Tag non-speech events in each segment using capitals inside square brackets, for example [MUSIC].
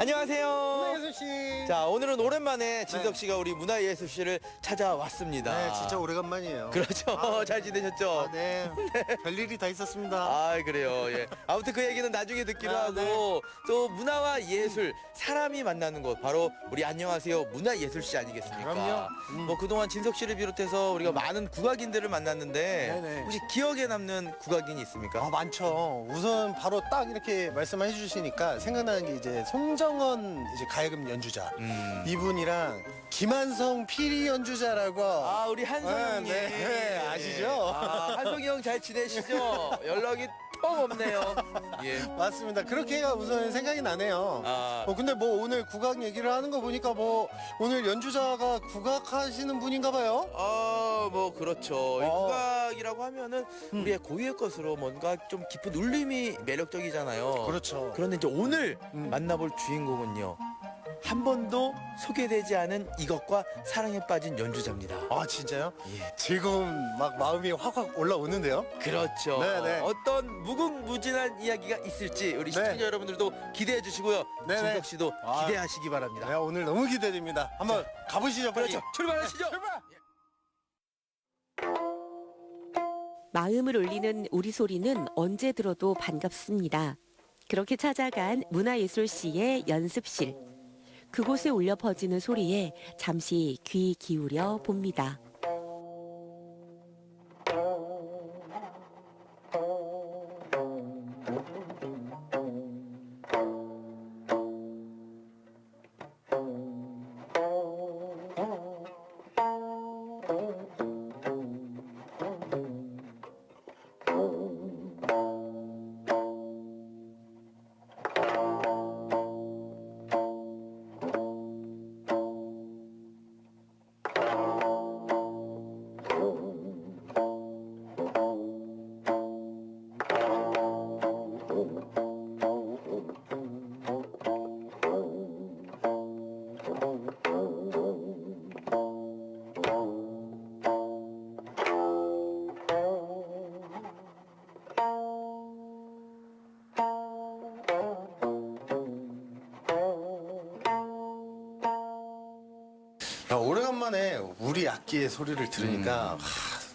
안녕하세요. 씨. 자, 오늘은 오랜만에 진석 씨가 우리 문화예술실을 찾아왔습니다. 네, 진짜 오래간만이에요. 그렇죠. 아, 잘 지내셨죠? 아, 네. 별일이 다 있었습니다. 아 그래요. 예. 아무튼 그 얘기는 나중에 듣기로 아, 하고 네. 또 문화와 예술 사람이 만나는 곳 바로 우리 안녕하세요 문화예술씨 아니겠습니까? 그럼요. 음. 뭐 그동안 진석 씨를 비롯해서 우리가 많은 국악인들을 만났는데 네네. 혹시 기억에 남는 국악인이 있습니까? 아, 많죠. 우선 바로 딱 이렇게 말씀해 주시니까 생각나는 게 이제 송정원 이제 가야금 연주자. 음. 이분이랑 김한성 피리 연주자라고. 아 우리 한성이 네, 네, 아시죠? 아, 한성이 형 잘 지내시죠? 연락이 통 없네요. [LAUGHS] 예. 맞습니다. 그렇게가 우선 생각이 나네요. 아, 어, 근데 뭐 오늘 국악 얘기를 하는 거 보니까 뭐 오늘 연주자가 국악하시는 분인가 봐요. 어, 뭐 그렇죠. 이 어. 국악이라고 하면은 음. 우리의 고유의 것으로 뭔가 좀 깊은 울림이 매력적이잖아요. 그렇죠. 그런데 이제 오늘 음. 만나볼 주인공은요. 한 번도 소개되지 않은 이것과 사랑에 빠진 연주자입니다. 아 진짜요? 예. 지금 막 마음이 확확 올라오는데요. 그렇죠. 네네. 어떤 무궁무진한 이야기가 있을지 우리 네. 시청자 여러분들도 기대해 주시고요. 네네. 진석 씨도 아. 기대하시기 바랍니다. 네, 오늘 너무 기대됩니다. 한번 가보시죠, 빨리. 그렇죠. 출발하시죠. 마음을 울리는 우리 소리는 언제 들어도 반갑습니다. 그렇게 찾아간 문화예술시의 연습실. 그곳에 울려 퍼지는 소리에 잠시 귀 기울여 봅니다. 악기의 소리를 들으니까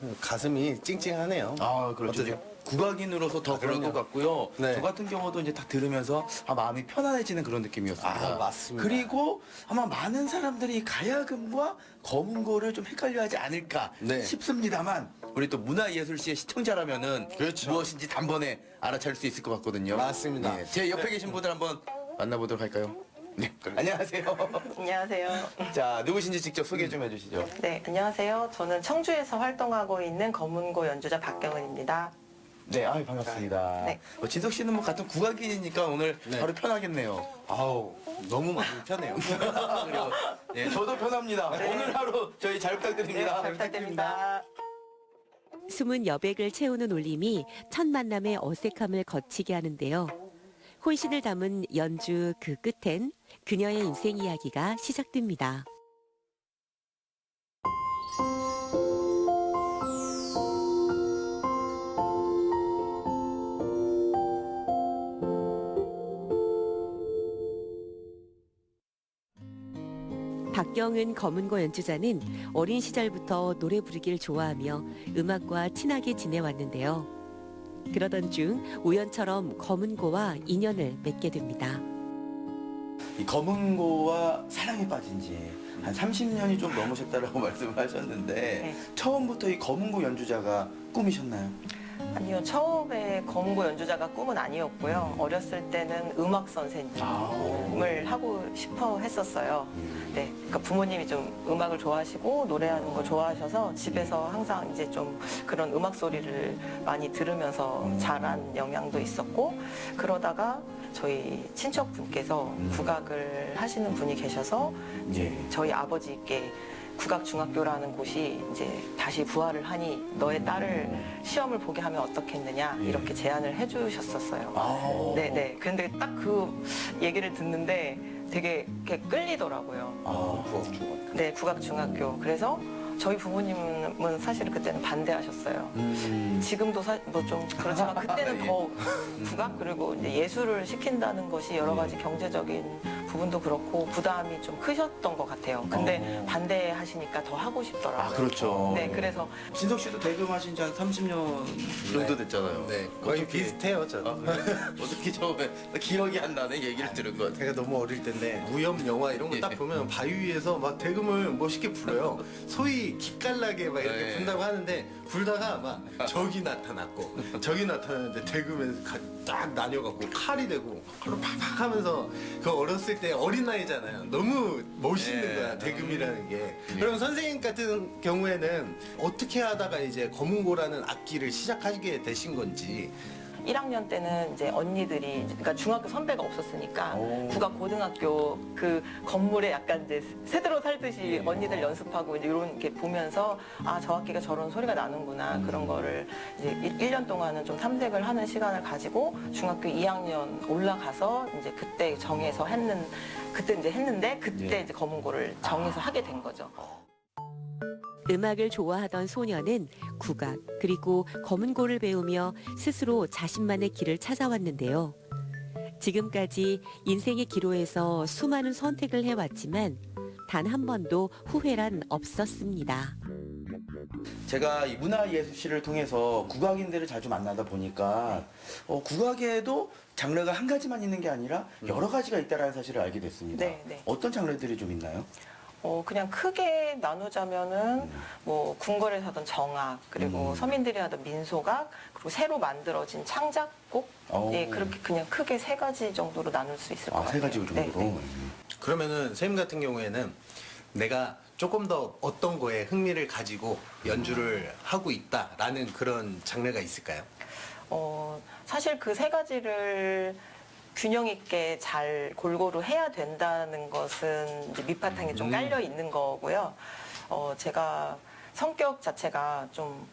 음. 하, 가슴이 찡찡하네요. 아, 그렇죠. 어떠세요? 국악인으로서 더 아, 그럼요. 것 같고요. 네. 저 같은 경우도 이제 딱 들으면서 아, 마음이 편안해지는 그런 느낌이었습니다. 아, 맞습니다. 그리고 아마 많은 사람들이 가야금과 검은고를 좀 헷갈려하지 않을까 네. 싶습니다만 우리 또 문화예술시의 시청자라면은 그렇죠. 무엇인지 단번에 알아차릴 수 있을 것 같거든요. 맞습니다. 네, 제 옆에 계신 분들 한번 만나보도록 할까요? 네, 안녕하세요. [LAUGHS] 안녕하세요. 자, 누구신지 직접 소개 좀 해주시죠. 네, 안녕하세요. 저는 청주에서 활동하고 있는 검은고 연주자 박경은입니다. 네, 아유 반갑습니다. 네. 어, 진석 씨는 뭐 같은 국악인이니까 오늘 네. 바로 편하겠네요. 아우, 너무 많이 편해요. 그래요. [LAUGHS] 네, 저도 편합니다. 오늘 하루 저희 잘 부탁드립니다. 네, 잘 부탁드립니다. 숨은 여백을 채우는 울림이 첫 만남의 어색함을 거치게 하는데요. 혼신을 담은 연주 그 끝엔 그녀의 인생 이야기가 시작됩니다. 박경은 검은고 연주자는 어린 시절부터 노래 부르기를 좋아하며 음악과 친하게 지내왔는데요. 그러던 중 우연처럼 검은고와 인연을 맺게 됩니다. 이 검은고와 사랑에 빠진 지 한 30년이 좀 넘으셨다라고 [LAUGHS] 말씀을 하셨는데 네. 처음부터 이 검은고 연주자가 꿈이셨나요? 아니요, 처음에 검은고 연주자가 꿈은 아니었고요. 어렸을 때는 음악 선생님을 아. 하고 싶어 했었어요. 네, 그러니까 부모님이 좀 음악을 좋아하시고 노래하는 거 좋아하셔서 집에서 항상 이제 좀 그런 음악 소리를 많이 들으면서 자란 영향도 있었고 그러다가 저희 친척분께서 음. 국악을 하시는 분이 계셔서 이제 예. 저희 아버지께 국악중학교라는 곳이 이제 다시 부활을 하니 너의 딸을 시험을 보게 하면 어떻겠느냐 예. 이렇게 제안을 해주셨었어요. 아, 네네. 근데 딱 그 얘기를 듣는데 되게 이렇게 끌리더라고요. 아, 국악중학교. 네, 국악중학교. 그래서 저희 부모님은 사실 그때는 반대하셨어요. 음. 지금도 뭐 좀 그렇지만 [LAUGHS] 그때는 예. 더 국악 그리고 이제 예술을 시킨다는 것이 여러 예. 가지 경제적인 부분도 그렇고 부담이 좀 크셨던 것 같아요. 근데 어. 반대하시니까 더 하고 싶더라고요. 아 그렇죠. 네, 그래서 진석 씨도 대금하신 지 한 30년 정도 됐잖아요. 네, 거의 어떻게- 비슷해요, 저. 아, 그래요? [LAUGHS] 어떻게 처음에 나 기억이 안 나네 얘기를 들은 것. 제가 너무 어릴 때인데 무협 영화 이런 거딱 예. 보면 바위 위에서 막 대금을 멋있게 불어요. 소위 기깔나게 막 이렇게 예. 분다고 하는데 불다가 막 적이 나타났고 적이 나타났는데 대금에 가- 딱 나뉘어갖고 칼이 되고 칼로 팍팍 하면서 그 어렸을 때 어린 나이잖아요. 너무 멋있는 예. 거야 대금이라는 게. 예. 그럼 선생님 같은 경우에는 어떻게 하다가 이제 검은고라는 악기를 시작하게 되신 건지 1학년 때는 이제 언니들이 그러니까 중학교 선배가 없었으니까 오. 국악 고등학교 그 건물에 약간 이제 새들어 살듯이 예. 언니들 연습하고 이제 이런 게 보면서 아 저 학기가 저런 소리가 나는구나 음. 그런 거를 이제 1년 동안은 좀 탐색을 하는 시간을 가지고 중학교 2학년 올라가서 이제 그때 정해서 했는 그때 이제 했는데 그때 예. 이제 검은고를 정해서 하게 된 거죠. 음악을 좋아하던 소녀는 국악 그리고 검은고를 배우며 스스로 자신만의 길을 찾아왔는데요. 지금까지 인생의 기로에서 수많은 선택을 해왔지만 단 한 번도 후회란 없었습니다. 제가 이 문화예술실을 통해서 국악인들을 자주 만나다 보니까 어, 국악에도 장르가 한 가지만 있는 게 아니라 여러 가지가 있다는 사실을 알게 됐습니다. 네, 네. 어떤 장르들이 좀 있나요? 어, 그냥 크게 나누자면은 뭐 궁궐에서 하던 정악 그리고 음. 서민들이 하던 민소각 그리고 새로 만들어진 창작곡 오. 예 그렇게 그냥 크게 세 가지 정도로 나눌 수 있을 것 아, 같아요. 세 가지 정도로. 네, 네. 그러면은 선생님 같은 경우에는 내가 조금 더 어떤 거에 흥미를 가지고 연주를 하고 있다라는 그런 장르가 있을까요? 어, 사실 그 세 가지를 균형 있게 잘 골고루 해야 된다는 것은 이제 밑바탕에 좀 음. 깔려 있는 거고요. 어, 제가 성격 자체가 좀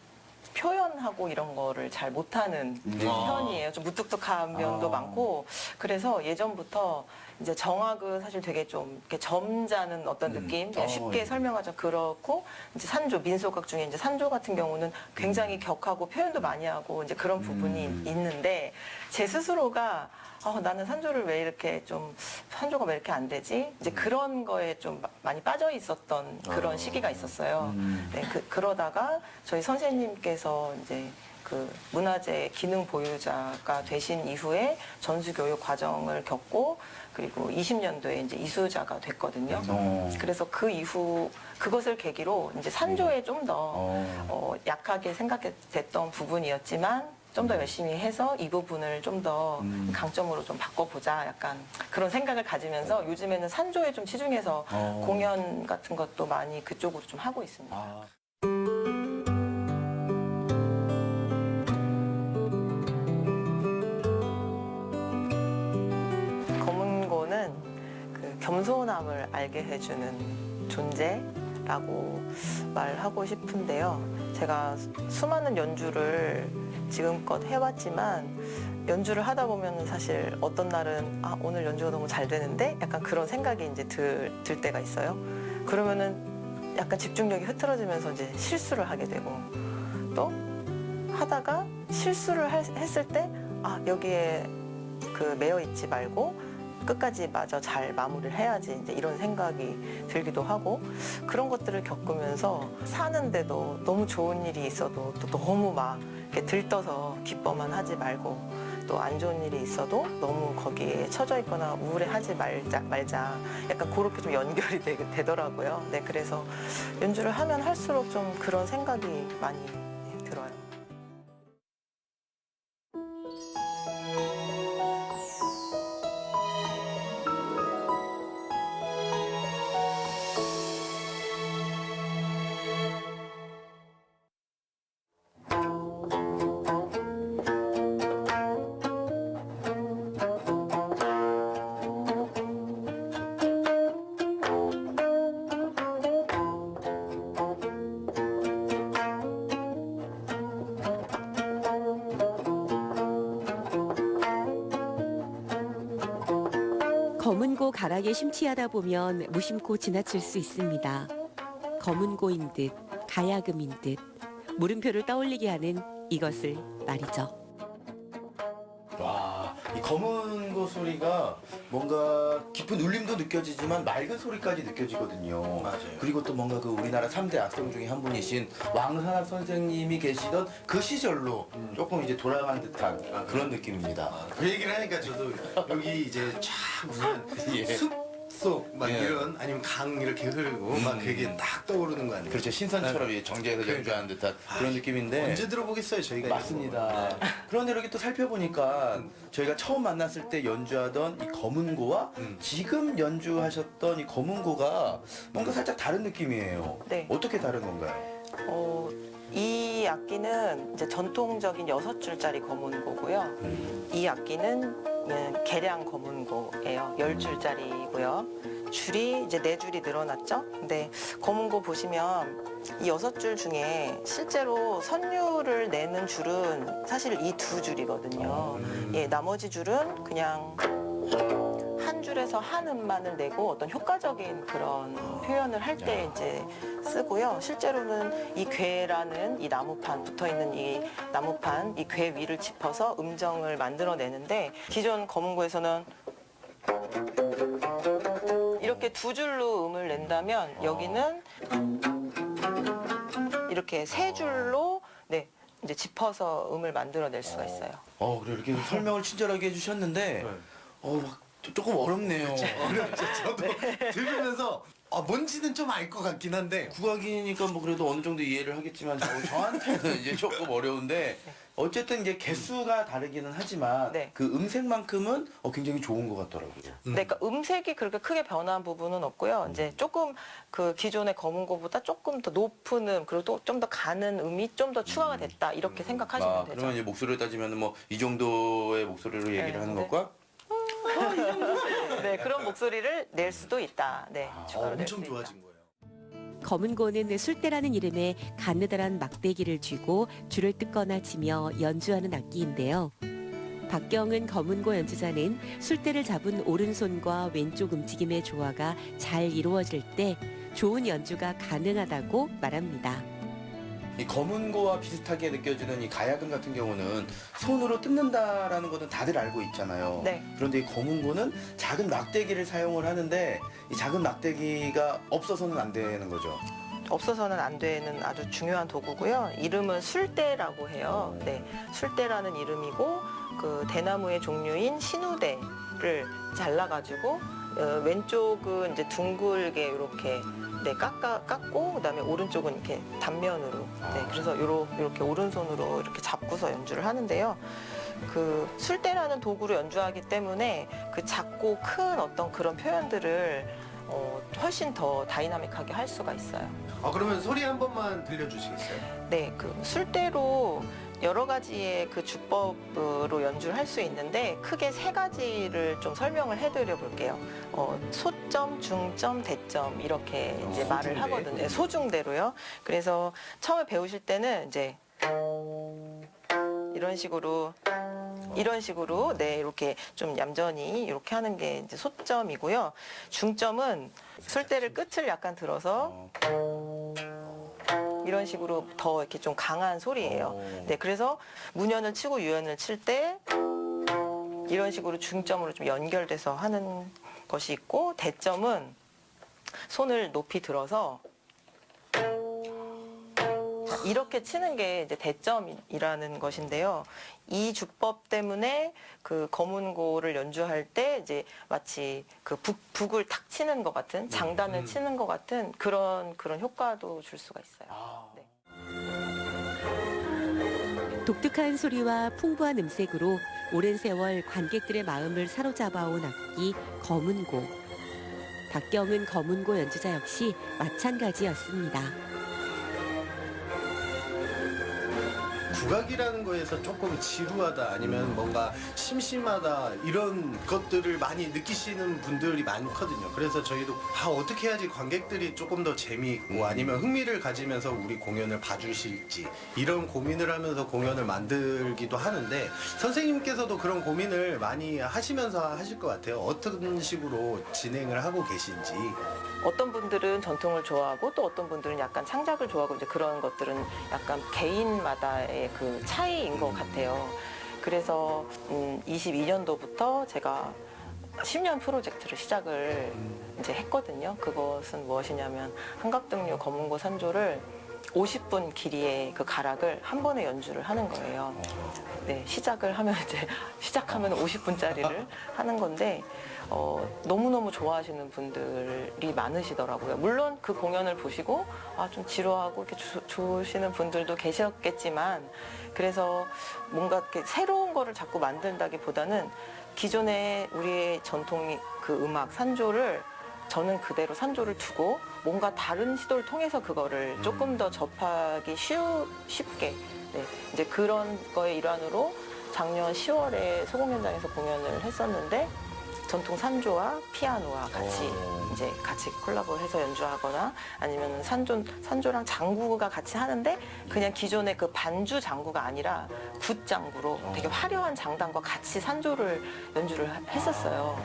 표현하고 이런 거를 잘 못하는 네. 편이에요. 좀 무뚝뚝한 면도 아. 많고 그래서 예전부터 이제 정악은 사실 되게 좀 이렇게 점잖은 어떤 음. 느낌, 그냥 어, 쉽게 예. 설명하자 그렇고 이제 산조 민속학 중에 이제 산조 같은 경우는 굉장히 격하고 표현도 많이 하고 이제 그런 부분이 음. 있는데 제 스스로가 어, 나는 산조를 왜 이렇게 좀 산조가 왜 이렇게 안 되지? 이제 그런 거에 좀 마- 많이 빠져 있었던 그런 어. 시기가 있었어요. 음. 네, 그, 그러다가 저희 선생님께서 이제 그 문화재 기능 보유자가 되신 이후에 전수 교육 과정을 겪고 그리고 20년도에 이제 이수자가 됐거든요. 어. 그래서 그 이후 그것을 계기로 이제 산조에 좀 더 어. 어, 약하게 생각됐던 부분이었지만 좀 더 열심히 해서 이 부분을 좀 더 음. 강점으로 좀 바꿔보자 약간 그런 생각을 가지면서 요즘에는 산조에 좀 치중해서 어. 공연 같은 것도 많이 그쪽으로 좀 하고 있습니다. 아. 겸손함을 알게 해주는 존재라고 말하고 싶은데요. 제가 수- 수많은 연주를 지금껏 해왔지만 연주를 하다 보면 사실 어떤 날은 아 오늘 연주가 너무 잘 되는데 약간 그런 생각이 이제 들, 들 때가 있어요. 그러면은 약간 집중력이 흐트러지면서 이제 실수를 하게 되고 또 하다가 실수를 할- 했을 때 아 여기에 그 매여 있지 말고 끝까지 마저 잘 마무리를 해야지 이제 이런 생각이 들기도 하고 그런 것들을 겪으면서 사는데도 너무 좋은 일이 있어도 또 너무 막 이렇게 들떠서 기뻐만 하지 말고 또 안 좋은 일이 있어도 너무 거기에 처져 있거나 우울해하지 말자 말자 약간 그렇게 좀 연결이 되, 되더라고요. 네 그래서 연주를 하면 할수록 좀 그런 생각이 많이 네, 들어요. 가락에 심취하다 보면 무심코 지나칠 수 있습니다. 검은고인 듯 가야금인 듯 물음표를 떠올리게 하는 이것을 말이죠. 와, 이 검은 고 소리가 뭔가 깊은 울림도 느껴지지만 맑은 소리까지 느껴지거든요. 맞아요. 그리고 또 뭔가 그 우리나라 3대 악성 중에 한 분이신 왕산악 선생님이 계시던 그 시절로 조금 이제 돌아간 듯한 그런 느낌입니다. 그 얘기를 하니까 저도 여기 이제 쫙 무슨 [LAUGHS] 예. 숲 속 막 예. 음. 이런 아니면 강 이렇게 흐르고 막 그게 딱 떠오르는 거 아니에요? 그렇죠. 신선처럼 이제 정제해서 연주하는 듯한 그런 느낌인데 언제 들어보겠어요 저희가 맞습니다. 그런데 이렇게 또 살펴보니까 저희가 처음 만났을 때 연주하던 이 검은고와 음. 지금 연주하셨던 이 검은고가 뭔가 살짝 다른 느낌이에요. 네. 어떻게 다른 건가요? 어, 이 악기는 이제 전통적인 여섯 줄짜리 검은고고요. 이 악기는 음, 개량 검은고예요. 열 줄짜리고요. 줄이 이제 네 줄이 늘어났죠. 근데 검은고 보시면 이 여섯 줄 중에 실제로 선율을 내는 줄은 사실 이 두 줄이거든요. 예, 나머지 줄은 그냥 한 줄에서 한 음만을 내고 어떤 효과적인 그런 표현을 할 때 이제 쓰고요. 실제로는 이 괴라는 이 나무판 붙어 있는 이 나무판 이 괴 위를 짚어서 음정을 만들어내는데 기존 검은고에서는 이렇게 두 줄로 음을 낸다면 여기는 이렇게 세 줄로 네 이제 짚어서 음을 만들어낼 수가 있어요. 어, 그래 이렇게 설명을 친절하게 해주셨는데 어, 막 조- 조금 어렵네요. 어렵죠 [LAUGHS] 저도 네. 들으면서 아, 뭔지는 좀 알 것 같긴 한데 국악이니까 뭐 그래도 어느 정도 이해를 하겠지만 저, 저한테는 [LAUGHS] 이제 조금 어려운데 어쨌든 이제 개수가 다르기는 하지만 네. 그 음색만큼은 어, 굉장히 좋은 것 같더라고요. 네, 그러니까 음색이 그렇게 크게 변한 부분은 없고요. 이제 조금 그 기존의 검은고보다 조금 더 높은 음 그리고 좀더 가는 음이 좀 더 추가가 됐다 이렇게 생각하시면 아, 되죠. 그러면 이제 목소리를 따지면 뭐 이 정도의 목소리로 얘기를 네, 하는 네. 것과 네, 그런 목소리를 낼 수도 있다. 네, 어, 추가로 낼수 엄청 있다. 좋아진 거예요 검은고는 술대라는 이름에 가느다란 막대기를 쥐고 줄을 뜯거나 치며 연주하는 악기인데요. 박경은 검은고 연주자는 술대를 잡은 오른손과 왼쪽 움직임의 조화가 잘 이루어질 때 좋은 연주가 가능하다고 말합니다. 이 검은고와 비슷하게 느껴지는 이 가야금 같은 경우는 손으로 뜯는다라는 것은 다들 알고 있잖아요. 네. 그런데 이 검은고는 작은 막대기를 사용을 하는데 이 작은 막대기가 없어서는 안 되는 거죠. 없어서는 안 되는 아주 중요한 도구고요. 이름은 술대라고 해요. 네, 술대라는 이름이고 그 대나무의 종류인 신우대를 잘라가지고 어, 왼쪽은 이제 둥글게 이렇게 네 깎아 깎고 그다음에 오른쪽은 이렇게 단면으로 네 그래서 요러 이렇게 오른손으로 이렇게 잡고서 연주를 하는데요. 그 술대라는 도구로 연주하기 때문에 그 작고 큰 어떤 그런 표현들을 어, 훨씬 더 다이나믹하게 할 수가 있어요. 아 그러면 소리 한 번만 들려주시겠어요? 네, 그 술대로 여러 가지의 그 주법으로 연주를 할 수 있는데 크게 세 가지를 좀 설명을 해드려 볼게요. 어, 소점, 중점, 대점 이렇게 이제 어, 말을 소중대. 하거든요. 네, 소중대로요. 그래서 처음에 배우실 때는 이제 이런 식으로 이런 식으로 네 이렇게 좀 얌전히 이렇게 하는 게 이제 소점이고요. 중점은 술대를 끝을 약간 들어서 어, 이런 식으로 더 이렇게 좀 강한 소리예요. 어. 네, 그래서 문연을 치고 유연을 칠 때 이런 식으로 중점으로 좀 연결돼서 하는 것이 있고 대점은 손을 높이 들어서 자, 이렇게 치는 게 이제 대점이라는 것인데요. 이 주법 때문에 그 검은고를 연주할 때 이제 마치 그 북, 북을 탁 치는 것 같은 장단을 음. 치는 것 같은 그런 그런 효과도 줄 수가 있어요. 아. 네. 독특한 소리와 풍부한 음색으로 오랜 세월 관객들의 마음을 사로잡아온 악기 검은고. 박경은 검은고 연주자 역시 마찬가지였습니다. 국악이라는 거에서 조금 지루하다 아니면 뭔가 심심하다 이런 것들을 많이 느끼시는 분들이 많거든요. 그래서 저희도 아 어떻게 해야지 관객들이 조금 더 재미있고 아니면 흥미를 가지면서 우리 공연을 봐주실지 이런 고민을 하면서 공연을 만들기도 하는데 선생님께서도 그런 고민을 많이 하시면서 하실 것 같아요. 어떤 식으로 진행을 하고 계신지. 어떤 분들은 전통을 좋아하고 또 어떤 분들은 약간 창작을 좋아하고 이제 그런 것들은 약간 개인마다의 그 차이인 것 같아요. 그래서 음, 22년도부터 제가 10년 프로젝트를 시작을 이제 했거든요. 그것은 무엇이냐면 한각등류 검은고 산조를 50분 길이의 그 가락을 한 번에 연주를 하는 거예요. 네, 시작을 하면 이제 [LAUGHS] 시작하면 50분짜리를 하는 건데 어, 너무너무 좋아하시는 분들이 많으시더라고요. 물론 그 공연을 보시고 아, 좀 지루하고 이렇게 주, 좋으시는 분들도 계셨겠지만 그래서 뭔가 이렇게 새로운 거를 자꾸 만든다기보다는 기존의 우리의 전통 그 음악 산조를 저는 그대로 산조를 두고 뭔가 다른 시도를 통해서 그거를 조금 더 접하기 쉬우, 쉽게. 네, 이제 그런 거의 일환으로 작년 10월에 소공 현장에서 공연을 했었는데 전통 산조와 피아노와 같이 오. 이제 같이 콜라보해서 연주하거나 아니면 산조 산조랑 장구가 같이 하는데 그냥 기존의 그 반주 장구가 아니라 굿 장구로 되게 화려한 장단과 같이 산조를 연주를 하- 했었어요.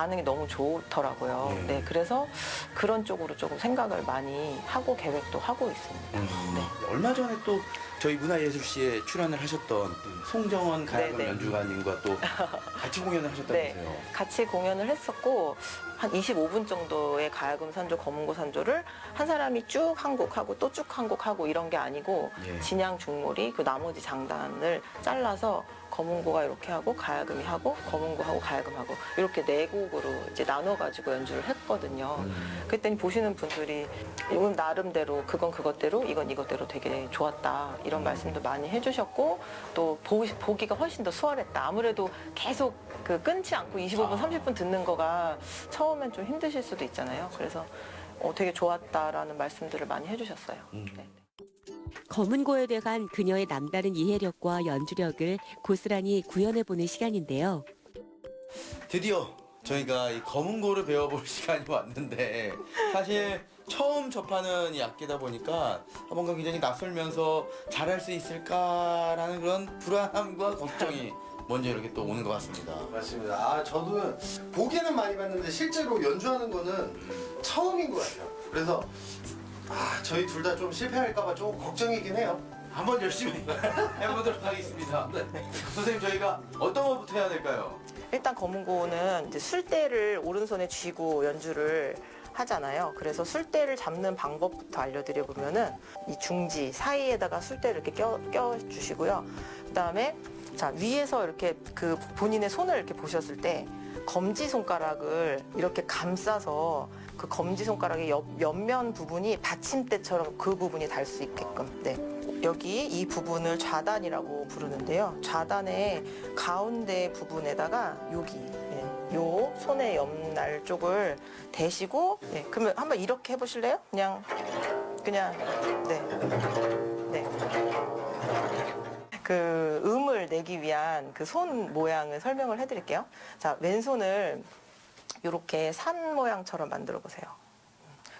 반응이 너무 좋더라고요. 네. 네, 그래서 그런 쪽으로 조금 생각을 많이 하고 계획도 하고 있습니다. 네. 얼마 전에 또 저희 문화예술시에 출연을 하셨던 송정원 가야금 네, 네. 연주가님과 또 [LAUGHS] 같이 공연을 하셨다면서요. 네, 같이 공연을 했었고 한 25분 정도의 가야금 산조, 검은고 산조를 한 사람이 쭉 한 곡 하고 또 쭉 한 곡 하고 이런 게 아니고 예. 진양 중몰이 그 나머지 장단을 잘라서 검은고가 이렇게 하고 가야금이 하고 검은고 하고 가야금 하고 이렇게 네 곡으로 이제 나눠 가지고 연주를 했거든요. 음. 그랬더니 보시는 분들이 이건 나름대로 그건 그것대로 이건 이것대로 되게 좋았다 이런 말씀도 많이 해주셨고 또 보, 보기가 훨씬 더 수월했다 아무래도 계속 그 끊지 않고 25분 30분 듣는 거가 처음엔 좀 힘드실 수도 있잖아요 그래서 어, 되게 좋았다라는 말씀들을 많이 해주셨어요 음. 네. 검은고에 대한 그녀의 남다른 이해력과 연주력을 고스란히 구현해보는 시간인데요. 드디어 저희가 이 검은고를 배워볼 [LAUGHS] 시간이 왔는데 사실 처음 접하는 이 악기다 보니까 뭔가 굉장히 낯설면서 잘할 수 있을까라는 그런 불안함과 걱정이 먼저 이렇게 또 오는 것 같습니다. 맞습니다. 아 저도 보기는 많이 봤는데 실제로 연주하는 거는 처음인 것 같아요. 그래서 아 저희 둘 다 좀 실패할까봐 조금 걱정이긴 해요. 한번 열심히 [LAUGHS] 해보도록 하겠습니다. 선생님 저희가 어떤 것부터 해야 될까요? 일단 검은고는 이제 술대를 오른손에 쥐고 연주를 하잖아요. 그래서 술대를 잡는 방법부터 알려드려 보면은 이 중지 사이에다가 술대를 이렇게 껴, 껴 주시고요. 그다음에 자 위에서 이렇게 그 본인의 손을 이렇게 보셨을 때 검지 손가락을 이렇게 감싸서 그 검지 손가락의 옆, 옆면 부분이 받침대처럼 그 부분이 달 수 있게끔 네. 여기 이 부분을 좌단이라고 부르는데요. 좌단의 가운데 부분에다가 여기 예, 요 손의 옆날 쪽을 대시고 예, 그러면 한번 이렇게 해보실래요? 그냥 그냥 네. 네. 그 음을 내기 위한 그 손 모양을 설명을 해드릴게요. 자 왼손을 이렇게 산 모양처럼 만들어 보세요.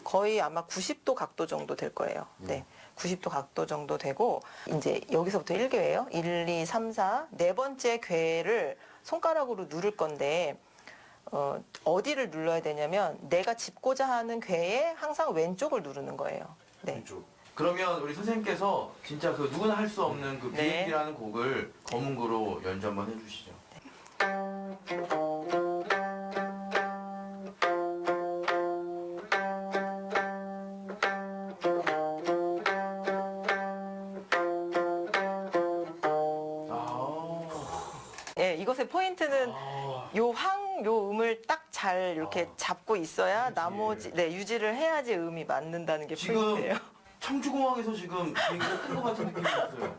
거의 아마 90도 각도 정도 될 거예요. 네. 90도 각도 정도 되고 이제 여기서부터 1괴예요. 1, 2, 3, 4. 네 번째 괴를 손가락으로 누를 건데 어, 어디를 눌러야 되냐면 내가 짚고자 하는 괴에 항상 왼쪽을 누르는 거예요. 네. 그러면 우리 선생님께서 진짜 그 누구나 할 수 없는 그 네. 비행기라는 곡을 검은고로 연주 한번 해주시죠. 아. 이것의 포인트는 아. 요 항, 요 음을 딱 잘 이렇게 아. 잡고 있어야. 나머지, 네, 유지를 해야지 음이 맞는다는 게 지금 포인트예요. 청주공항에서 지금 비행기가 뜬것 같은 느낌이 들었어요.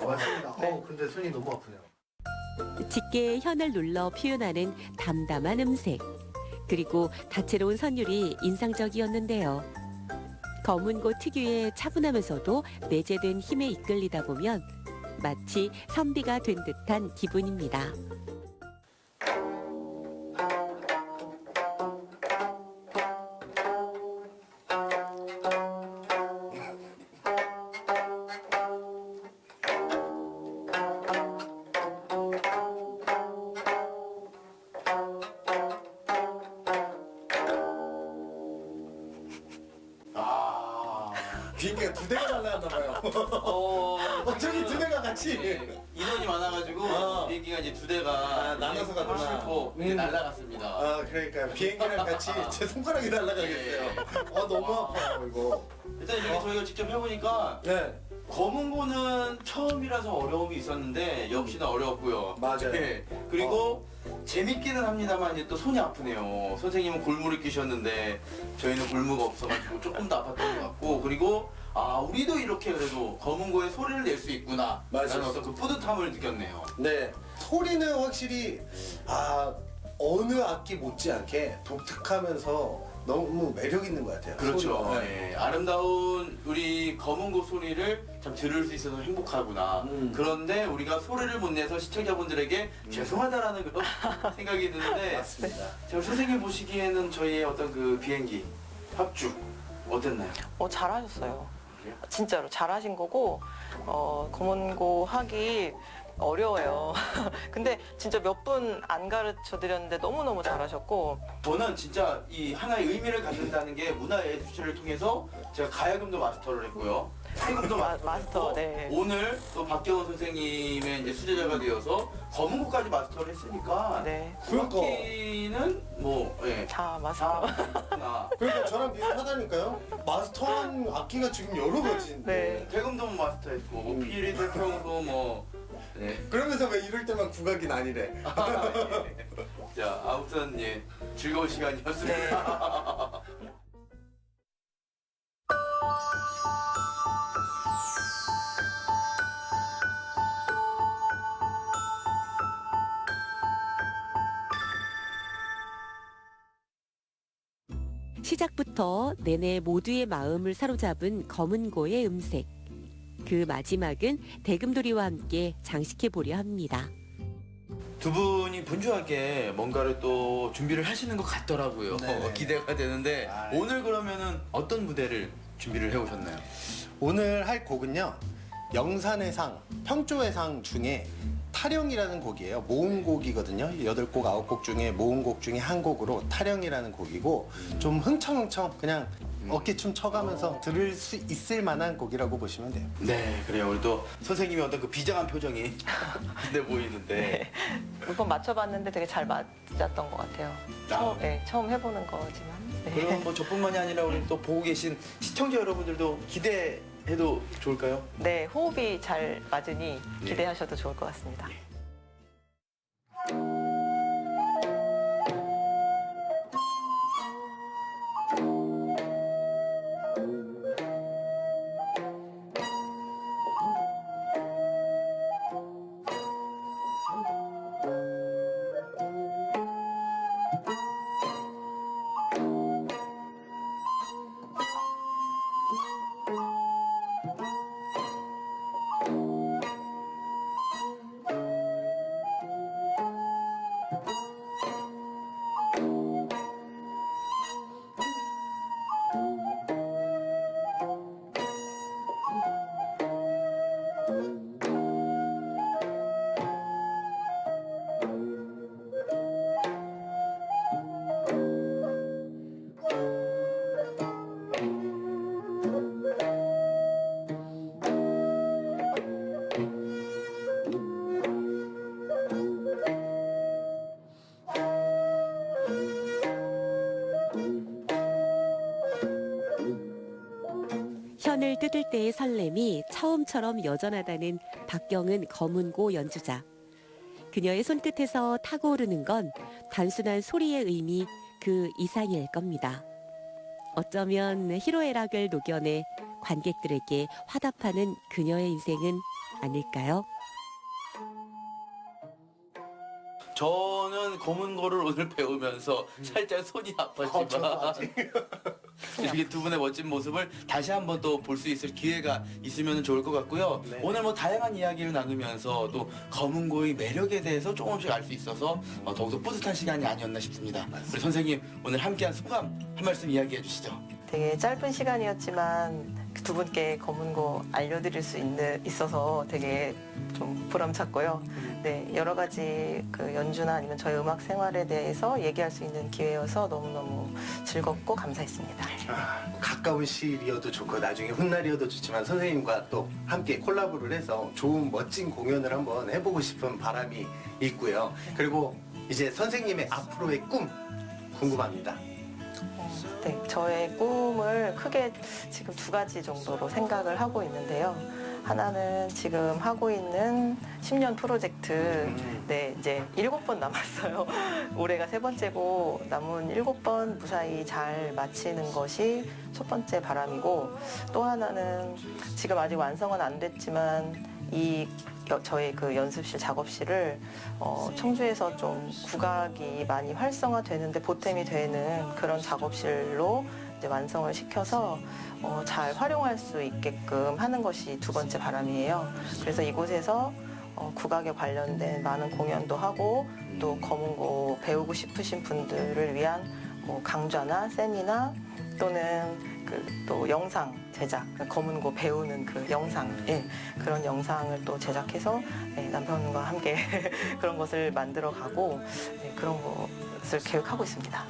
예. 맞습니다. 네. 어, 근데 손이 너무 아프네요. 짙게 현을 눌러 표현하는 담담한 음색. 그리고 다채로운 선율이 인상적이었는데요. 검은고 특유의 차분하면서도 내재된 힘에 이끌리다 보면 마치 선비가 된 듯한 기분입니다. 아. 비행기가 두 대가 날라갔나 봐요. 어, 어, 저기 두 대가 같이. 네, 인원이 많아가지고 어. 비행기가 이제 두 대가 아, 나눠서 가구나. 싣고 이제 음. 날아갔습니다. 아 그러니까 비행기랑 같이 [LAUGHS] 제 손가락이 날라가겠어요. 아 너무 아파요 이거. 일단 이렇게 저희가 직접 해보니까 네. 검은 고는 처음이라서 어려움이 있었는데 역시나 어려웠고요. 맞아요. 네. 그리고 재밌기는 합니다만 이제 또 손이 아프네요. 선생님은 골무를 끼셨는데 저희는 골무가 없어가지고 조금 더 아팠던 것 같고 그리고 아 우리도 이렇게 그래도 검은 고에 소리를 낼 수 있구나 맞아요. 라는 어떤 그 뿌듯함을 느꼈네요. 네. 소리는 확실히 아 어느 악기 못지않게 독특하면서 너무 매력 있는 것 같아요. 그렇죠. 소리가. 네. 예, 아름다운 우리 검은 고 소리를 참 들을 수 있어서 행복하구나. 음. 그런데 우리가 소리를 못 내서 시청자분들에게 죄송하다라는 그런 [LAUGHS] 생각이 드는데 맞습니다. 제가 선생님 보시기에는 저희의 어떤 그 비행기 합주 어땠나요? 어, 잘하셨어요. 진짜로 잘하신 거고 어, 검은고 하기 어려워요. [LAUGHS] 근데 진짜 몇 분 안 가르쳐 드렸는데 너무너무 잘하셨고 저는 진짜 이 하나의 의미를 갖는다는 게 문화예술을 통해서 제가 가야금도 마스터를 했고요. 태금도 마- 마스터를 마스터, 네. 오늘 또 박경원 선생님의 이제 수제자가 되어서 검은고까지 마스터를 했으니까 네. 그러니까. 그렇기는 뭐 예. 다 마스터. 다 있구나. 그러니까 저랑 비슷하다니까요. 마스터한 악기가 지금 여러 가지인데. 네. 태금도 마스터했고 뭐 음. 피리 대평도 뭐 네. 그러면서 왜 이럴 때만 국악이 아니래? 아, [LAUGHS] 예. 자 아무튼 예 즐거운 시간이었습니다. 시작부터 내내 모두의 마음을 사로잡은 검은고의 음색. 그 마지막은 대금돌이와 함께 장식해 보려 합니다. 두 분이 분주하게 뭔가를 또 준비를 하시는 것 같더라고요. 네네. [LAUGHS] 기대가 되는데 아, 오늘 그러면은 어떤 무대를 준비를 해오셨나요? 오늘 할 곡은요. 영산의 상, 평조의 상 중에 타령이라는 곡이에요. 모음곡이거든요. 여덟 곡, 아홉 곡 중에 모음곡 중에 한 곡으로 타령이라는 곡이고 좀 흥청흥청 그냥 어깨춤 쳐가면서 들을 수 있을 만한 곡이라고 보시면 돼요. 네, 그래요. 우리 또 선생님의 어떤 그 비장한 표정이 근데 [LAUGHS] 보이는데 몇 번 맞춰봤는데 되게 잘 맞았던 것 같아요. 처음, 네, 처음 해보는 거지만. 네. 그럼 뭐 저뿐만이 아니라 우리 또 보고 계신 시청자 여러분들도 기대해 도 좋을까요? 네, 호흡이 잘 맞으니 네. 기대하셔도 좋을 것 같습니다. 때의 설렘이 처음처럼 여전하다는 박경은 검은고 연주자. 그녀의 손끝에서 타고 오르는 건 단순한 소리의 의미 그 이상일 겁니다. 어쩌면 희로애락을 녹여내 관객들에게 화답하는 그녀의 인생은 아닐까요? 저는 검은 거를 오늘 배우면서 살짝 손이 아팠지만 이렇게 두 분의 멋진 모습을 다시 한번 또 볼 수 있을 기회가 있으면 좋을 것 같고요. 네. 오늘 뭐 다양한 이야기를 나누면서 또 검은 고의 매력에 대해서 조금씩 알 수 있어서 어, 더욱더 뿌듯한 시간이 아니었나 싶습니다. 우리 선생님 오늘 함께한 소감 한 말씀 이야기해 주시죠. 되게 짧은 시간이었지만 두 분께 검은고 알려드릴 수 있는 있어서 되게 좀 보람찼고요. 네 여러 가지 그 연주나 아니면 저희 음악 생활에 대해서 얘기할 수 있는 기회여서 너무 너무 즐겁고 감사했습니다. 아, 가까운 시일이어도 좋고 나중에 훗날이어도 좋지만 선생님과 또 함께 콜라보를 해서 좋은 멋진 공연을 한번 해보고 싶은 바람이 있고요. 그리고 이제 선생님의 앞으로의 꿈 궁금합니다. 네, 저의 꿈을 크게 지금 두 가지 정도로 생각을 하고 있는데요. 하나는 지금 하고 있는 10년 프로젝트, 네, 이제 일곱 번 남았어요. [LAUGHS] 올해가 세 번째고 남은 일곱 번 무사히 잘 마치는 것이 첫 번째 바람이고 또 하나는 지금 아직 완성은 안 됐지만 이 여- 저희 그 연습실 작업실을 어, 청주에서 좀 국악이 많이 활성화되는데 보탬이 되는 그런 작업실로 이제 완성을 시켜서 어, 잘 활용할 수 있게끔 하는 것이 두 번째 바람이에요. 그래서 이곳에서 어, 국악에 관련된 많은 공연도 하고 또 검은고 배우고 싶으신 분들을 위한 뭐 강좌나 세미나 또는 그 또 영상 제작, 그 검은고 배우는 그 영상, 예, 그런 영상을 또 제작해서 예, 남편과 함께 [LAUGHS] 그런 것을 만들어 가고 네, 그런 것을 계획하고 있습니다.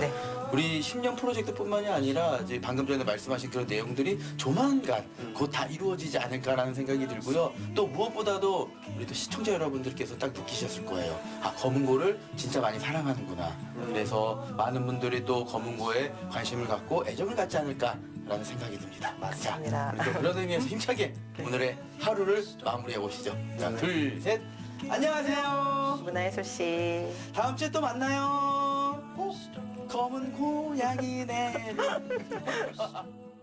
네. 네. 우리 10년 프로젝트뿐만이 아니라 이제 방금 전에 말씀하신 그런 내용들이 조만간 곧 다 이루어지지 않을까라는 생각이 들고요. 또 무엇보다도 우리 또 시청자 여러분들께서 딱 느끼셨을 거예요. 아 검은고를 진짜 많이 사랑하는구나. 그래서 많은 분들이 또 검은고에 관심을 갖고 애정을 갖지 않을까라는 생각이 듭니다. 맞습니다. 자, 또 그런 의미에서 힘차게 [LAUGHS] 오늘의 하루를 마무리해 보시죠. 자, 둘, 셋. 안녕하세요. 문화예술 씨. 다음 주에 또 만나요. 꼭 검은 고양이네. [LAUGHS]